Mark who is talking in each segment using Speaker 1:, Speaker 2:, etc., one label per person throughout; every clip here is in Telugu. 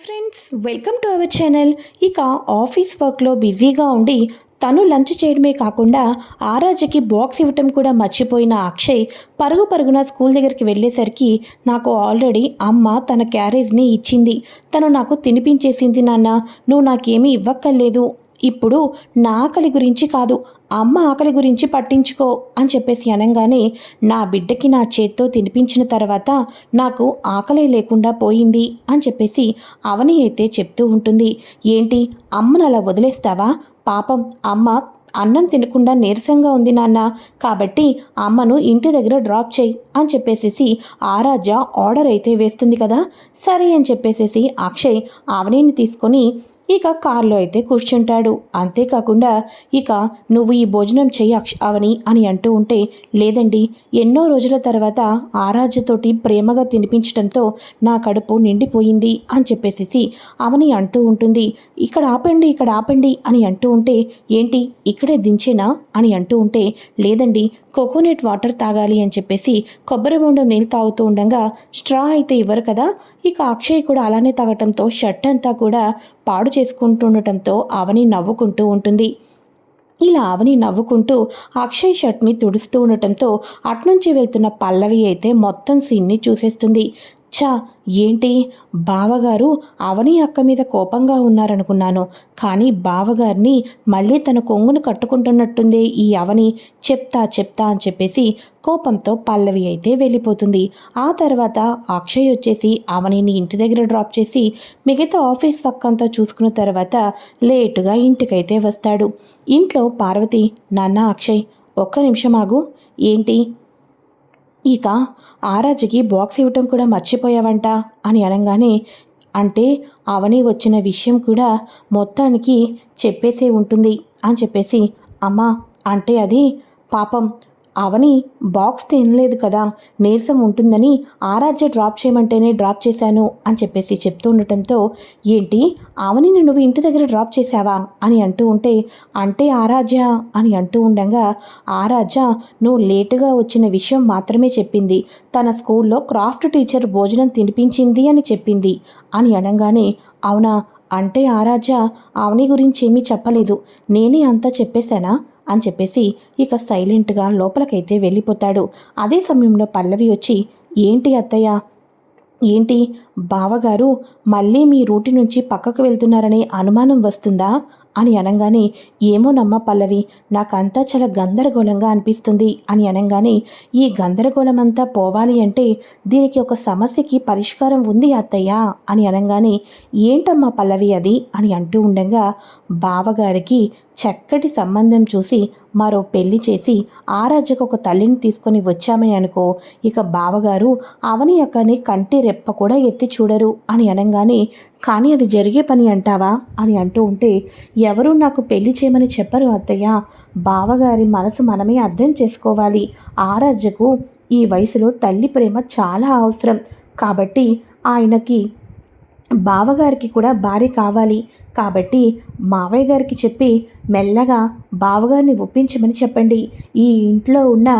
Speaker 1: Friends welcome to our channel ఇక ఆఫీస్ వర్క్లో బిజీగా ఉండి తను లంచ్ చేయడమే కాకుండా ఆరాజకి బాక్స్ ఇవ్వటం కూడా మర్చిపోయిన అక్షయ్ పరుగు పరుగున స్కూల్ దగ్గరికి వెళ్ళేసరికి నాకు ఆల్రెడీ అమ్మ తన క్యారేజ్ని ఇచ్చింది. తను నాకు తినిపించేసింది నాన్న. నువ్వు నాకేమీ ఇవ్వక్కర్లేదు. ఇప్పుడు నా ఆకలి గురించి కాదు. అమ్మ ఆకలి గురించి పట్టించుకో అని చెప్పేసి అనగానే నా బిడ్డకి నా చేత్తో తినిపించిన తర్వాత నాకు ఆకలి లేకుండా పోయింది అని చెప్పేసి అవని అయితే చెప్తూ ఉంటుంది. ఏంటి? అమ్మను అలా వదిలేస్తావా? పాపం అమ్మ అన్నం తినకుండా నీరసంగా ఉంది నాన్న. కాబట్టి అమ్మను ఇంటి దగ్గర డ్రాప్ చేయి అని చెప్పేసేసి ఆరాజ ఆర్డర్ అయితే వేస్తుంది కదా? సరే అని చెప్పేసేసి అక్షయ్ ఆవనేని తీసుకొని ఇక కారులో అయితే కూర్చుంటాడు. అంతేకాకుండా ఇక నువ్వు ఈ భోజనం చెయ్యి అక్ష అవని అని అంటూ ఉంటే లేదండి ఎన్నో రోజుల తర్వాత ఆరాధ్యతోటి ప్రేమగా తినిపించడంతో నా కడుపు నిండిపోయింది అని చెప్పేసి అవని అంటూ ఉంటుంది. ఇక్కడ ఆపండి ఇక్కడ ఆపండి అని అంటూ ఉంటే ఏంటి ఇక్కడే దించేనా అని అంటూ ఉంటే లేదండి కోకోనట్ వాటర్ తాగాలి అని చెప్పేసి కొబ్బరి బొండం నీళ్ళు తాగుతూ ఉండగా స్ట్రా అయితే ఇవ్వరు కదా. ఇక అక్షయ్ కూడా అలానే తాగటంతో షర్ట్ అంతా కూడా పాడు చేసుకుంటుండటంతో అవని నవ్వుకుంటూ ఉంటుంది. ఇలా అవని నవ్వుకుంటూ అక్షయ్ షర్ట్ని తుడుస్తూ ఉండటంతో అట్నుంచి వెళ్తున్న పల్లవి అయితే మొత్తం సీన్ని చూసేస్తుంది. చా ఏంటి? బావగారు అవని అక్క మీద కోపంగా ఉన్నారనుకున్నాను. కానీ బావగారిని మళ్ళీ తన కొంగును కట్టుకుంటున్నట్టుందే ఈ అవని. చెప్తా చెప్తా అని చెప్పేసి కోపంతో పల్లవి అయితే వెళ్ళిపోతుంది. ఆ తర్వాత అక్షయ్ వచ్చేసి అవనిని ఇంటి దగ్గర డ్రాప్ చేసి మిగతా ఆఫీస్ వర్క్ అంతా చూసుకున్న తర్వాత లేటుగా ఇంటికైతే వస్తాడు. ఇంట్లో పార్వతి నాన్న అక్షయ్ ఒక్క నిమిషం ఆగు. ఏంటి? ఇక ఆరాజుకి బాక్స్ ఇవ్వటం కూడా మర్చిపోయావంట అని అనగానే అంటే అవని వచ్చిన విషయం కూడా మొత్తానికి చెప్పేసే ఉంటుంది అని చెప్పేసి అమ్మా అంటే అది పాపం. అవని బాక్స్ తినలేదు కదా నీరసం ఉంటుందని ఆరాధ్య డ్రాప్ చేయమంటేనే డ్రాప్ చేశాను అని చెప్పేసి చెప్తూ ఉండటంతో ఏంటి? అవనిని నువ్వు ఇంటి దగ్గర డ్రాప్ చేశావా? అని అంటూ ఉంటే అంటే ఆరాధ్య అని అంటూ ఉండగా ఆరాధ్య నువ్వు లేటుగా వచ్చిన విషయం మాత్రమే చెప్పింది. తన స్కూల్లో క్రాఫ్ట్ టీచర్ భోజనం తినిపించింది అని చెప్పింది అని అనగానే అవునా? అంటే ఆరాధ్య అవని గురించి ఏమీ చెప్పలేదు. నేనే అంతా చెప్పేశానా? అని చెప్పేసి ఇక సైలెంట్గా లోపలికైతే వెళ్ళిపోతాడు. అదే సమయంలో పల్లవి వచ్చి ఏంటి అత్తయ్య? ఏంటి? బావగారు మళ్ళీ మీ రూటి నుంచి పక్కకు వెళ్తున్నారనే అనుమానం వస్తుందా? అని అనగానే ఏమోనమ్మ పల్లవి నాకంతా చాలా గందరగోళంగా అనిపిస్తుంది అని అనగానే ఈ గందరగోళం అంతా పోవాలి అంటే దీనికి ఒక సమస్యకి పరిష్కారం ఉంది అత్తయ్య అని అనగానే ఏంటమ్మా పల్లవి అది? అని అంటూ ఉండగా బావగారికి చక్కటి సంబంధం చూసి మరో పెళ్ళి చేసి ఆరాధ్యకు ఒక తల్లిని తీసుకొని వచ్చామే అనుకో ఇక బావగారు అవని అక్కని కంటి రెప్ప కూడా ఎత్తి చూడరు అని అనగానే కానీ అది జరిగే పని అంటావా? అని అంటూ ఉంటే ఎవరూ నాకు పెళ్ళి చేయమని చెప్పరు అత్తయ్య. బావగారి మనసు మనమే అర్థం చేసుకోవాలి. ఆరాధ్యకు ఈ వయసులో తల్లి ప్రేమ చాలా అవసరం. కాబట్టి ఆయనకి బావగారికి కూడా భార్య కావాలి. కాబట్టి మావయ్య గారికి చెప్పి మెల్లగా బావగారిని ఒప్పించమని చెప్పండి. ఈ ఇంట్లో ఉన్న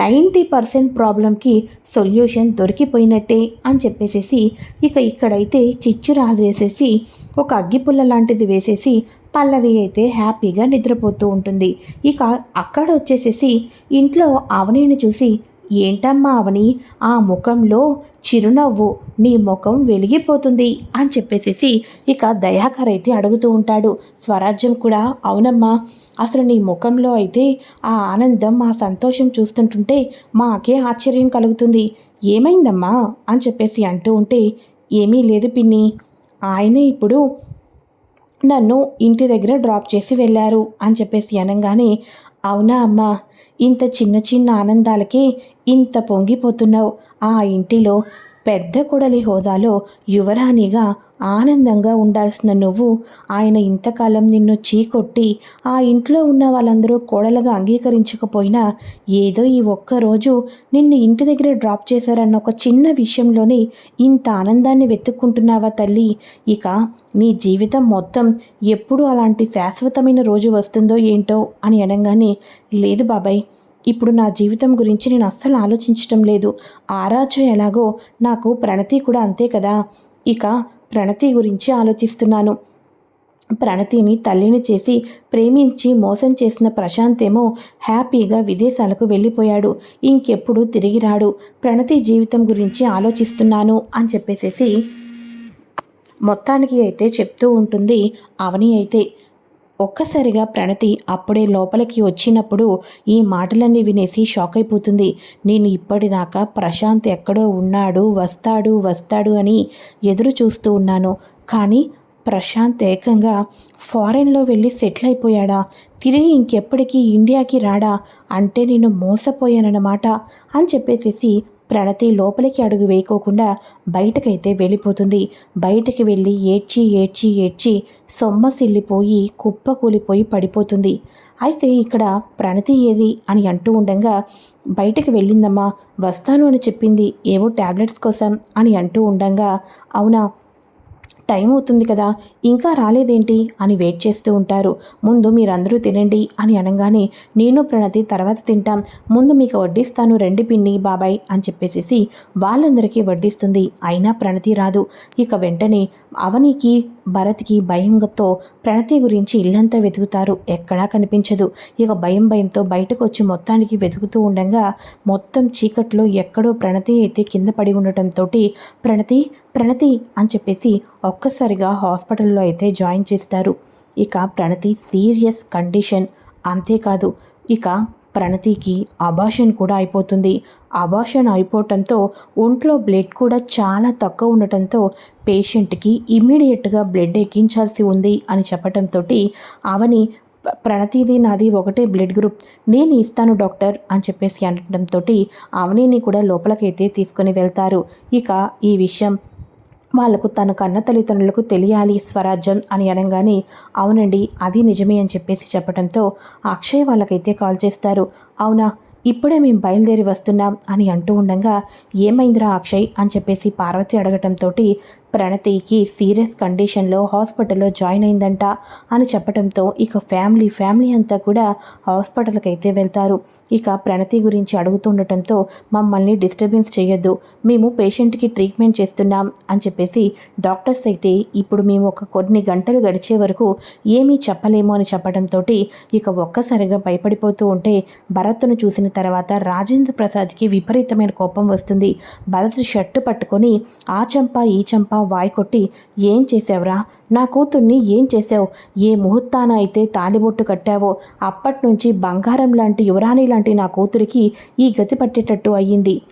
Speaker 1: నైంటీ పర్సెంట్ ప్రాబ్లంకి సొల్యూషన్ దొరికిపోయినట్టే అని చెప్పేసేసి ఇక ఇక్కడైతే చిచ్చు రాసేసేసి ఒక అగ్గిపుల్ల లాంటిది వేసేసి పల్లవి అయితే హ్యాపీగా నిద్రపోతూ ఉంటుంది. ఇక అక్కడ వచ్చేసేసి ఇంట్లో అవనిని చూసి ఏంటమ్మా అవని? ఆ ముఖంలో చిరునవ్వు. నీ ముఖం వెలిగిపోతుంది అని చెప్పేసేసి ఇక దయాకర్ అయితే అడుగుతూ ఉంటాడు. స్వరాజ్యం కూడా అవునమ్మా. అసలు నీ ముఖంలో అయితే ఆ ఆనందం ఆ సంతోషం చూస్తుంటుంటే మాకే ఆశ్చర్యం కలుగుతుంది. ఏమైందమ్మా? అని చెప్పేసి అంటూ ఉంటే ఏమీ లేదు పిన్ని. ఆయనే ఇప్పుడు నన్ను ఇంటి దగ్గర డ్రాప్ చేసి వెళ్ళారు అని చెప్పేసి అనగానే అవునా అమ్మా? ఇంత చిన్న చిన్న ఆనందాలకే ఇంత పొంగిపోతున్నావు. ఆ ఇంటిలో పెద్ద కొడలి హోదాలో యువరాణిగా ఆనందంగా ఉండాల్సిన నువ్వు ఆయన ఇంతకాలం నిన్ను చీకొట్టి ఆ ఇంట్లో ఉన్న వాళ్ళందరూ కోడలుగా అంగీకరించకపోయినా ఏదో ఈ ఒక్కరోజు నిన్ను ఇంటి దగ్గర డ్రాప్ చేశారన్న ఒక చిన్న విషయంలోనే ఇంత ఆనందాన్ని వెతుక్కుంటున్నావా తల్లి? ఇక నీ జీవితం మొత్తం ఎప్పుడు అలాంటి శాశ్వతమైన రోజు వస్తుందో ఏంటో అని అనగానే లేదు బాబాయ్ ఇప్పుడు నా జీవితం గురించి నేను అస్సలు ఆలోచించటం లేదు. ఆరాధ్య ఎలాగో నాకు ప్రణతి కూడా అంతే కదా. ఇక ప్రణతి గురించి ఆలోచిస్తున్నాను. ప్రణతిని తల్లిని చేసి ప్రేమించి మోసం చేసిన ప్రశాంత్ ఏమో హ్యాపీగా విదేశాలకు వెళ్ళిపోయాడు. ఇంకెప్పుడు తిరిగి రాడు. ప్రణతి జీవితం గురించి ఆలోచిస్తున్నాను అని చెప్పేసేసి మొత్తానికి అయితే చెప్తూ ఉంటుంది అవని అయితే. ఒక్కసారిగా ప్రణతి అప్పుడే లోపలికి వచ్చినప్పుడు ఈ మాటలన్నీ వినేసి షాక్ అయిపోతుంది. నేను ఇప్పటిదాకా ప్రశాంత్ ఎక్కడో ఉన్నాడు వస్తాడు వస్తాడు అని ఎదురు చూస్తూ ఉన్నాను. కానీ ప్రశాంత్ ఏకంగా ఫారెన్లో వెళ్ళి సెటిల్ అయిపోయాడా? తిరిగి ఇంకెప్పటికీ ఇండియాకి రాడా? అంటే నేను మోసపోయానన్నమాట అని చెప్పేసేసి ప్రణతి లోపలికి అడుగు వేయకోకుండా బయటకైతే వెళ్ళిపోతుంది. బయటకి వెళ్ళి ఏడ్చి ఏడ్చి ఏడ్చి సొమ్మసిల్లిపోయి కుప్పకూలిపోయి పడిపోతుంది. అయితే ఇక్కడ ప్రణతి ఏది అని అంటూ ఉండగా బయటకు వెళ్ళిందమ్మా వస్తాను అని చెప్పింది. ఏవో ట్యాబ్లెట్స్ కోసం అని అంటూ ఉండగా అవునా? టైం అవుతుంది కదా ఇంకా రాలేదేంటి అని వెయిట్ చేస్తూ ఉంటారు. ముందు మీరందరూ తినండి అని అనగానే నేను ప్రణతి తర్వాత తింటాం. ముందు మీకు వడ్డిస్తాను రెండు పిన్ని బాబాయ్ అని చెప్పేసేసి వాళ్ళందరికీ వడ్డిస్తుంది. అయినా ప్రణతి రాదు. ఇక వెంటనే అవనికి భరత్కి భయంతో ప్రణతి గురించి ఇల్లంతా వెతుకుతారు. ఎక్కడా కనిపించదు. ఇక భయం భయంతో బయటకు వచ్చి మొత్తానికి వెతుకుతూ ఉండగా మొత్తం చీకట్లో ఎక్కడో ప్రణతి అయితే కింద పడి ఉండటంతో ప్రణతి ప్రణతి అని చెప్పేసి ఒక్కసారిగా హాస్పిటల్లో అయితే జాయిన్ చేస్తారు. ఇక ప్రణతి సీరియస్ కండిషన్. అంతేకాదు ఇక ప్రణతికి అబాషన్ కూడా అయిపోతుంది. అబాషన్ అయిపోవటంతో ఒంట్లో బ్లడ్ కూడా చాలా తక్కువ ఉండటంతో పేషెంట్కి ఇమ్మీడియట్గా బ్లడ్ ఎక్కించాల్సి ఉంది అని చెప్పటంతో అవని ప్రణతిది నాది ఒకటే బ్లడ్ గ్రూప్. నేను ఇస్తాను డాక్టర్ అని చెప్పేసి అనడంతో అవనీని కూడా లోపలికైతే తీసుకొని వెళ్తారు. ఇక ఈ విషయం వాళ్ళకు తన కన్న తల్లిదండ్రులకు తెలియాలి స్వరాజ్యం అని అనగానే అవునండి అది నిజమే అని చెప్పేసి చెప్పడంతో అక్షయ్ వాళ్ళకైతే కాల్ చేస్తారు. అవునా? ఇప్పుడే మేము బయలుదేరి వస్తున్నాం అని అంటూ ఉండగా ఏమైందిరా అక్షయ్ అని చెప్పేసి పార్వతి అడగటంతో ప్రణతికి సీరియస్ కండిషన్లో హాస్పిటల్లో జాయిన్ అయిందంట అని చెప్పడంతో ఇక ఫ్యామిలీ ఫ్యామిలీ అంతా కూడా హాస్పిటల్కి అయితే వెళ్తారు. ఇక ప్రణతి గురించి అడుగుతుండటంతో మమ్మల్ని డిస్టర్బెన్స్ చేయొద్దు మేము పేషెంట్కి ట్రీట్మెంట్ చేస్తున్నాం అని చెప్పేసి డాక్టర్స్ అయితే ఇప్పుడు మేము ఒక కొన్ని గంటలు గడిచే వరకు ఏమీ చెప్పలేము అని చెప్పడంతో ఇక ఒక్కసారిగా భయపడిపోతూ ఉంటే భరత్ను చూసిన తర్వాత రాజేంద్ర ప్రసాద్కి విపరీతమైన కోపం వస్తుంది. భరత్ షర్టు పట్టుకొని ఆ చంప ఈ చంప వాయి కొట్టి ఏం చేసావురా నా కూతుర్ని ఏం చేసావు ఏ ముహూర్తాన అయితే తాలిబొట్టు కట్టావో అప్పటి నుంచి బంగారం లాంటి యువరాణి లాంటి నా కూతురికి ఈ గతి పట్టేటట్టు అయ్యింది.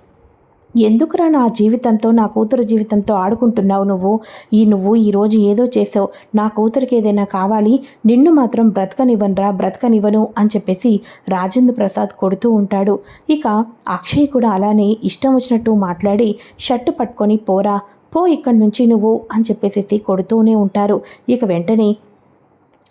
Speaker 1: ఎందుకురా నా జీవితంతో నా కూతురు జీవితంతో ఆడుకుంటున్నావు నువ్వు? ఈ నువ్వు ఈరోజు ఏదో చేసావు నా కూతురికి ఏదైనా కావాలి? నిన్ను మాత్రం బ్రతకనివ్వనరా బ్రతకనివ్వను అని చెప్పేసి రాజేంద్ర ప్రసాద్ కొడుతూ ఉంటాడు. ఇక అక్షయ్ కూడా అలానే ఇష్టం వచ్చినట్టు మాట్లాడి షర్టు పట్టుకొని పోరా పో ఇక్కడి నుంచి నువ్వు అని చెప్పేసేసి కొడుతూనే ఉంటారు. ఇక వెంటనే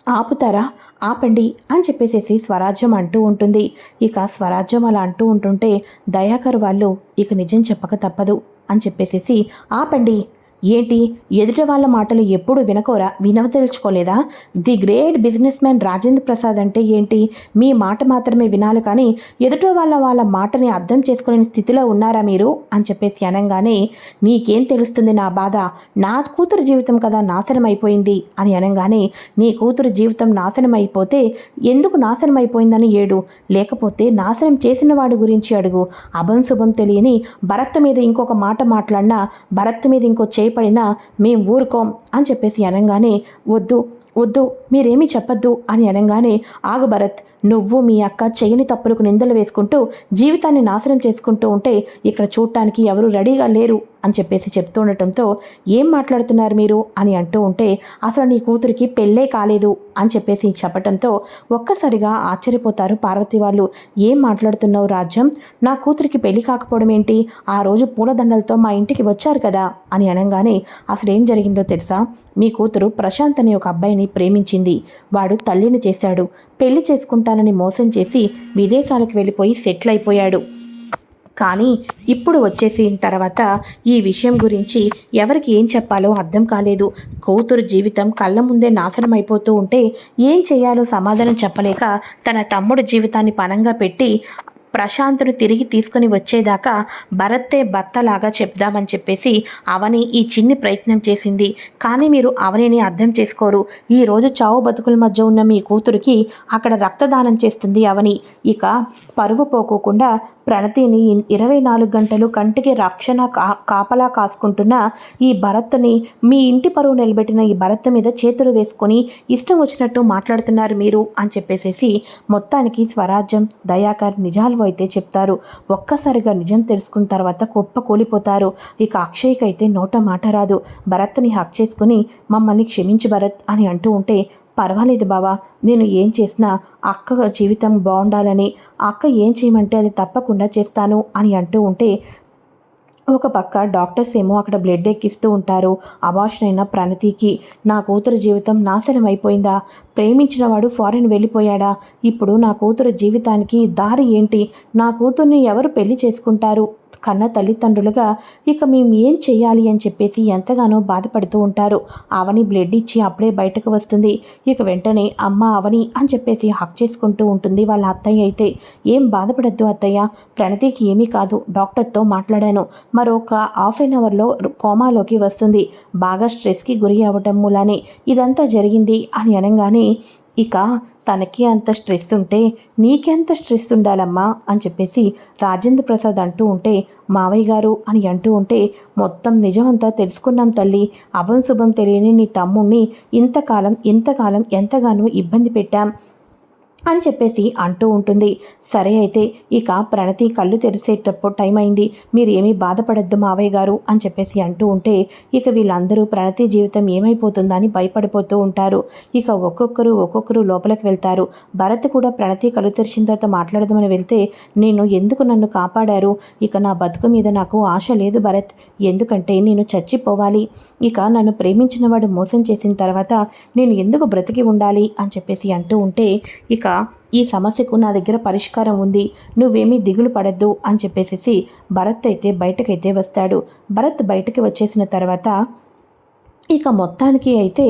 Speaker 1: ఆపుతారా? ఆపండి అని చెప్పేసేసి స్వరాజ్యం అంటూ ఉంటుంది. ఇక స్వరాజ్యం అలా అంటూ ఉంటుంటే దయాకర్ వాళ్ళు ఇక నిజం చెప్పక తప్పదు అని చెప్పేసేసి ఆపండి ఏంటి? ఎదుట వాళ్ళ మాటలు ఎప్పుడు వినకోరా? వినవతలుచుకోలేదా the great businessman Rajendra Prasad అంటే ఏంటి? మీ మాట మాత్రమే వినాలి కానీ ఎదుట వాళ్ళ వాళ్ళ మాటని అర్థం చేసుకునే స్థితిలో ఉన్నారా మీరు? అని చెప్పేసి అనగానే నీకేం తెలుస్తుంది నా బాధ? నా కూతురు జీవితం కదా నాశనం అయిపోయింది అని అనగానే నీ కూతురు జీవితం నాశనం అయిపోతే ఎందుకు నాశనం అయిపోయిందని ఏడు? లేకపోతే నాశనం చేసిన వాడి గురించి అడుగు. అభం శుభం తెలియని భరత్ మీద ఇంకొక మాట మాట్లాడినా భరత్ మీద ఇంకో భయపడినా మేం ఊరుకోం అని చెప్పేసి అనగానే వద్దు వద్దు మీరేమీ చెప్పొద్దు అని అనగానే ఆగు భరత్ నువ్వు మీ అక్క చేయని తప్పులకు నిందలు వేసుకుంటూ జీవితాన్ని నాశనం చేసుకుంటూ ఉంటే ఇక్కడ చూడటానికి ఎవరు రెడీగా లేరు అని చెప్పేసి చెప్తూ ఉండటంతో ఏం మాట్లాడుతున్నారు మీరు అని అంటూ ఉంటే అసలు నీ కూతురికి పెళ్ళే కాలేదు అని చెప్పేసి చెప్పటంతో ఒక్కసారిగా ఆశ్చర్యపోతారు పార్వతి వాళ్ళు. ఏం మాట్లాడుతున్నావు రాజ్యం? నా కూతురికి పెళ్ళి కాకపోవడం ఏంటి? ఆ రోజు పూలదండలతో మా ఇంటికి వచ్చారు కదా అని అనగానే అసలు ఏం జరిగిందో తెలుసా? మీ కూతురు ప్రశాంత్ అనే ఒక అబ్బాయిని ప్రేమించింది. వాడు తల్లిని చేశాడు. పెళ్ళి తనని మోసం చేసి విదేశాలకు వెళ్ళిపోయి సెటిల్ అయిపోయాడు. కానీ ఇప్పుడు వచ్చేసిన తర్వాత ఈ విషయం గురించి ఎవరికి ఏం చెప్పాలో అర్థం కాలేదు. కూతురు జీవితం కళ్ళ ముందే నాశనం అయిపోతూ ఉంటే ఏం చేయాలో సమాధానం చెప్పలేక తన తమ్ముడు జీవితాన్ని పనంగా పెట్టి ప్రశాంతుడు తిరిగి తీసుకుని వచ్చేదాకా భరత్తే భర్తలాగా చెప్దామని చెప్పేసి అవని ఈ చిన్ని ప్రయత్నం చేసింది. కానీ మీరు అవనిని అర్థం చేసుకోరు. ఈరోజు చావు బతుకుల మధ్య ఉన్న మీ కూతురికి అక్కడ రక్తదానం చేస్తుంది అవని. ఇక పరువు పోకోకుండా ప్రణతిని ఇరవై నాలుగు గంటలు కంటికి రక్షణ కా కాపలా కాసుకుంటున్న ఈ భరత్ని మీ ఇంటి పరువు నిలబెట్టిన ఈ భరత్ మీద చేతులు వేసుకొని ఇష్టం వచ్చినట్టు మాట్లాడుతున్నారు మీరు అని చెప్పేసేసి మొత్తానికి స్వరాజ్యం దయాకర్ నిజాలు అయితే చెప్తారు. ఒక్కసారిగా నిజం తెలుసుకున్న తర్వాత కుప్ప కూలిపోతారు. ఇక అక్షయ్కైతే నోట మాట రాదు. భరత్ని హక్ చేసుకుని మమ్మల్ని క్షమించి భరత్ అని అంటూ ఉంటే పర్వాలేదు బావా నేను ఏం చేసినా అక్క జీవితం బాగుండాలని అక్క ఏం చేయమంటే అది తప్పకుండా చేస్తాను అని అంటూ ఉంటే ఒక పక్క డాక్టర్స్ ఏమో అక్కడ బ్లడ్ ఎక్కిస్తూ ఉంటారు. అబార్షన్ అయిన ప్రణతికి నా కూతురు జీవితం నాశనం అయిపోయిందా ప్రేమించిన వాడు ఫారెన్ వెళ్ళిపోయాడా? ఇప్పుడు నా కూతురు జీవితానికి దారి ఏంటి? నా కూతుర్ని ఎవరు పెళ్ళి చేసుకుంటారు? కన్న తల్లిదండ్రులుగా ఇక మేము ఏం చేయాలి అని చెప్పేసి ఎంతగానో బాధపడుతూ ఉంటారు. అవని బ్లడ్ ఇచ్చి అప్పుడే బయటకు వస్తుంది. ఇక వెంటనే అమ్మ అవని అని చెప్పేసి హక్ చేసుకుంటూ ఉంటుంది వాళ్ళ అత్తయ్య అయితే. ఏం బాధపడద్దు అత్తయ్య. ప్రణతికి ఏమీ కాదు. డాక్టర్తో మాట్లాడాను. మరొక హాఫ్ అన్ అవర్లో కోమాలోకి వస్తుంది. బాగా స్ట్రెస్కి గురి అవ్వటం మూలానే ఇదంతా జరిగింది అని అనగానే ఇక తనకి అంత స్ట్రెస్ ఉంటే నీకెంత స్ట్రెస్ ఉండాలమ్మా అని చెప్పేసి రాజేంద్ర ప్రసాద్ అంటూ ఉంటే మావయ్య గారు అని అంటూ ఉంటే మొత్తం నిజమంతా తెలుసుకున్నాం తల్లి. అభం శుభం తెలియని నీ తమ్ముణ్ణి ఇంతకాలం ఇంతకాలం ఎంతగానో ఇబ్బంది పెట్టాం. అని చెప్పేసి అంటూ ఉంటుంది. సరే అయితే ఇక ప్రణతి కళ్ళు తెరిసేటప్పుడు టైం అయింది. మీరు ఏమీ బాధపడద్దు మావయ్య గారు అని చెప్పేసి అంటూ ఉంటే ఇక వీళ్ళందరూ ప్రణతి జీవితం ఏమైపోతుందని భయపడిపోతూ ఉంటారు. ఇక ఒక్కొక్కరు ఒక్కొక్కరు లోపలికి వెళ్తారు. భరత్ కూడా ప్రణతి కళ్ళు తెరిచిన తర్వాత మాట్లాడదామని వెళ్తే నేను ఎందుకు నన్ను కాపాడారు? ఇక నా బతుకు మీద నాకు ఆశ లేదు భరత్. ఎందుకంటే నేను చచ్చిపోవాలి. ఇక నన్ను ప్రేమించిన వాడు మోసం చేసిన తర్వాత నేను ఎందుకు బ్రతికి ఉండాలి? అని చెప్పేసి అంటూ ఉంటే ఇక ఈ సమస్యకు నా దగ్గర పరిష్కారం ఉంది. నువ్వేమీ దిగులు పడద్దు అని చెప్పేసి భరత్ అయితే బయటకైతే వస్తాడు. భరత్ బయటకి వచ్చేసిన తర్వాత ఇక మొత్తానికి అయితే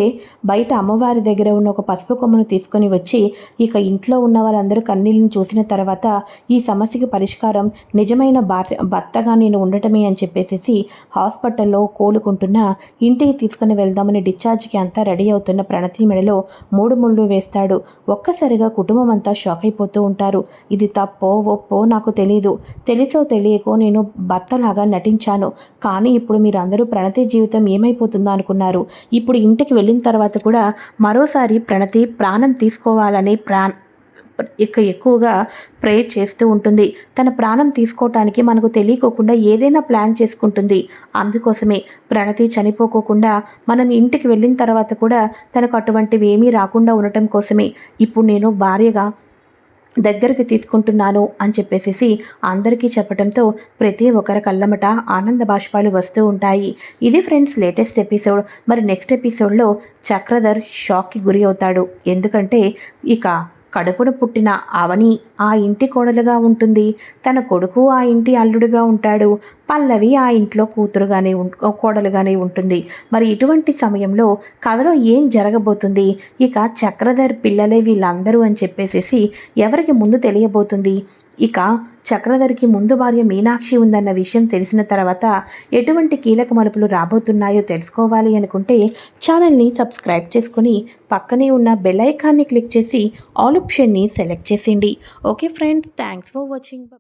Speaker 1: బయట అమ్మవారి దగ్గర ఉన్న ఒక పసుపు కొమ్మను తీసుకొని వచ్చి ఇక ఇంట్లో ఉన్న వాళ్ళందరూ కన్నీళ్ళని చూసిన తర్వాత ఈ సమస్యకి పరిష్కారం నిజమైన భార్య భర్తగా నేను ఉండటమే అని చెప్పేసి హాస్పిటల్లో కోలుకుంటున్న ఇంటికి తీసుకుని వెళ్దామని డిశ్చార్జ్కి అంతా రెడీ అవుతున్న ప్రణతి మెడలో మూడు ముళ్ళు వేస్తాడు. ఒక్కసారిగా కుటుంబం అంతా షాక్ అయిపోతూ ఉంటారు. ఇది తప్పో ఒప్పో నాకు తెలియదు తెలుసో తెలియకో నేను భర్తలాగా నటించాను. కానీ ఇప్పుడు మీరందరూ ప్రణతి జీవితం ఏమైపోతుందో అనుకున్నారు. ఉన్నారు ఇప్పుడు ఇంటికి వెళ్ళిన తర్వాత కూడా మరోసారి ప్రణతి ప్రాణం తీసుకోవాలని ప్రా ఇక ఎక్కువగా ప్రేయర్ చేస్తూ ఉంటుంది. తన ప్రాణం తీసుకోవటానికి మనకు తెలియకోకుండా ఏదైనా ప్లాన్ చేసుకుంటుంది. అందుకోసమే ప్రణతి చనిపోకోకుండా మనం ఇంటికి వెళ్ళిన తర్వాత కూడా తనకు అటువంటివి ఏమీ రాకుండా ఉండటం కోసమే. ఇప్పుడు నేను భార్యగా దగ్గరికి తీసుకుంటున్నాను అని చెప్పేసి అందరికీ చెప్పడంతో ప్రతి ఒక్కరి కళ్ళమట ఆనంద బాష్పాలు వస్తూ ఉంటాయి. ఇది ఫ్రెండ్స్ లేటెస్ట్ ఎపిసోడ్. మరి నెక్స్ట్ ఎపిసోడ్లో చక్రధర్ షాక్కి గురి అవుతాడు. ఎందుకంటే ఇక కడుపున పుట్టిన అవని ఆ ఇంటి కోడలుగా ఉంటుంది. తన కొడుకు ఆ ఇంటి అల్లుడుగా ఉంటాడు. పల్లవి ఆ ఇంట్లో కూతురుగానే కోడలుగానే ఉంటుంది. మరి ఇటువంటి సమయంలో కథలో ఏం జరగబోతుంది? ఇక చక్రధర్ పిల్లలే వీళ్ళందరూ అని చెప్పేసేసి ఎవరికి ముందు తెలియబోతుంది? ఇక చక్రధరికి ముందు భార్య మీనాక్షి ఉందన్న విషయం తెలిసిన తర్వాత ఎటువంటి కీలక మలుపులు రాబోతున్నాయో తెలుసుకోవాలి అనుకుంటే ఛానల్ని సబ్స్క్రైబ్ చేసుకుని పక్కనే ఉన్న బెల్ ఐకాన్ని క్లిక్ చేసి ఆల్ ఆప్షన్ని సెలెక్ట్ చేసింది okay friends thanks for watching.